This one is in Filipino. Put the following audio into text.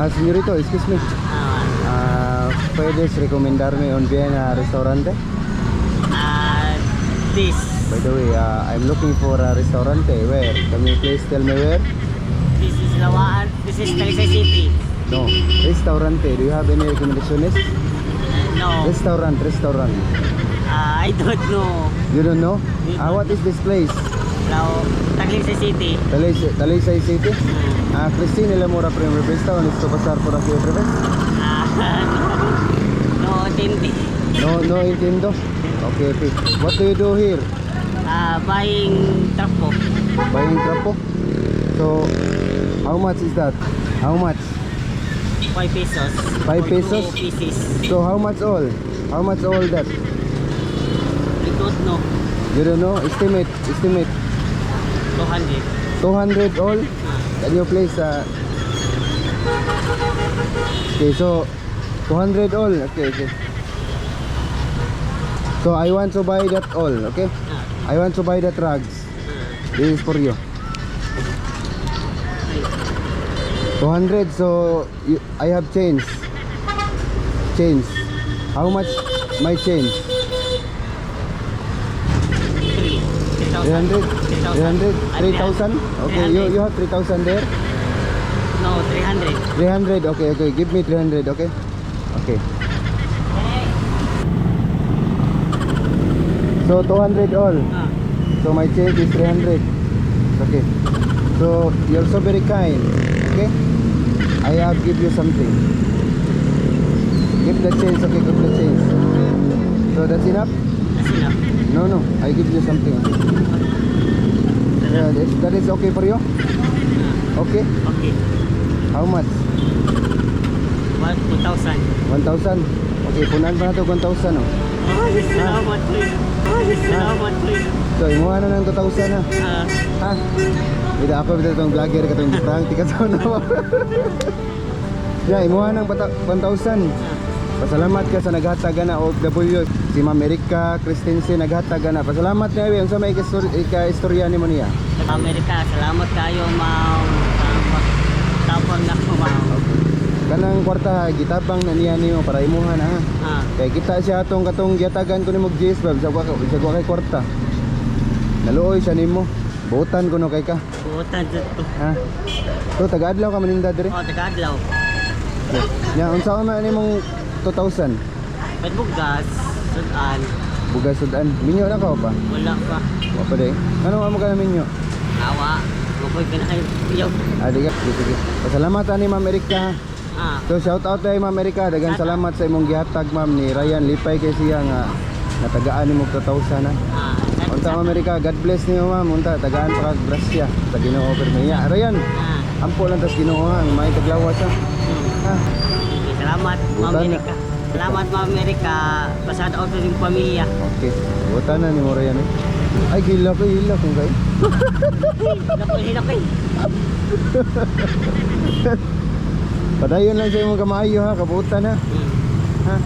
Ah, señorito, excuse me. Ah, ¿puedes recomendarme un bien ah, restaurante? ah, this. By the way, ah, I'm looking for a restaurante. Where? Can you please tell me where? This is Lawaan. This is Talisay City. No, restaurante. Do you have any recommendations? Uh, no. Restaurant, restaurant. Ah, I don't know. You don't know? Ah, what is this place? Lao, Talisay City. Talisay, Talisay City? Ah, Cristina la mora prima revista, o necesito pasar por aquí otra vez? Ah, no. No, tindi. No, no entiendo. Okay, okay. What do you do here? Ah, buying trapo. Buying trapo? So, how much is that? How much? 5 pesos. Five For pesos? Two pieces. So, how much all? How much all that? I don't know. You don't know? Estimate, estimate. 200. 200 all? Can you please, uh... Okay, so, 200 all. Okay, okay. So, I want to buy that all, okay? I want to buy that rugs. This is for you. 200 so you, I have change. Change. How much my change? 300? 300? 3000? Okay, you, you have 3000 there? No, 300. 300, okay, okay. Give me 300, okay? Okay. So 200 all. Ah, So my change is 300. Okay. So you're so very kind. Okay? I have give you something. Give the change. Okay, give the change. So that's enough? that's enough. No, no. I give you something. Yeah, that, that is okay for you? Ah, Okay. okay. How much? What? 2,000. 1,000. Okay, punan pa na to 1,000 oh. Salamat. Oh, salamat po. So, imuha na ng 2,000 ha. Ah, Ha? Bida ako bida itong vlogger ka itong prank tika sa na mo. Yeah, imuha ng bata- 1,000. Pasalamat ka sa naghatag na OFW. Si Ma'am Erika Christensen naghatag na. Pasalamat na iyon sa may ika-istorya ni mo niya. sa Amerika, salamat kayo, ma'am. Pagtapang na ko, ma'am. Kanang kwarta gitabang na niya niyo para imuha na ha. Ah, Kaya kita siya atong katong giatagan ko ni mo GS bab sa kwa sa kwa kay kwarta. Naluoy siya nimo. Buutan ko no kay ka. putan dito. Ha? To taga-adlaw ka maninda dire. Oh, tagadlaw. Ya, unsa man nimong 2,000? Ba't bugas? Sudan. Bugas sudan. Minyo na ka pa? Wala pa. Wa pa day. Ano mo ka minyo? Awa. Makoy ka na kayo. Yaw. Ah, di ka. Sige. Pasalamatan ni Ma'am Erika. Ah, So shout out kay Ma'am Erika. Dagan salamat sa imong gihatag Ma'am ni Ryan Lipay kay siya nga natagaan nimo 2,000 na. ah. Unta Ma'am Erika, God bless niyo Ma'am. Unta tagaan pa kag grasya sa Ginoo permiya. Ryan, Ah, ampo lang tas Ginoo ang may taglawas ha. hmm. Salamat, Ma'am na. Salamat, Ma'am Amerika. Pasada out yung pamilya. Okay. Buta na ni mo Ryan. eh. Ay gila ko, gila kung kay. Nakoy, nakoy. Padayon lang sa imong kamayo ha, kabutan ha. Hmm. Ha?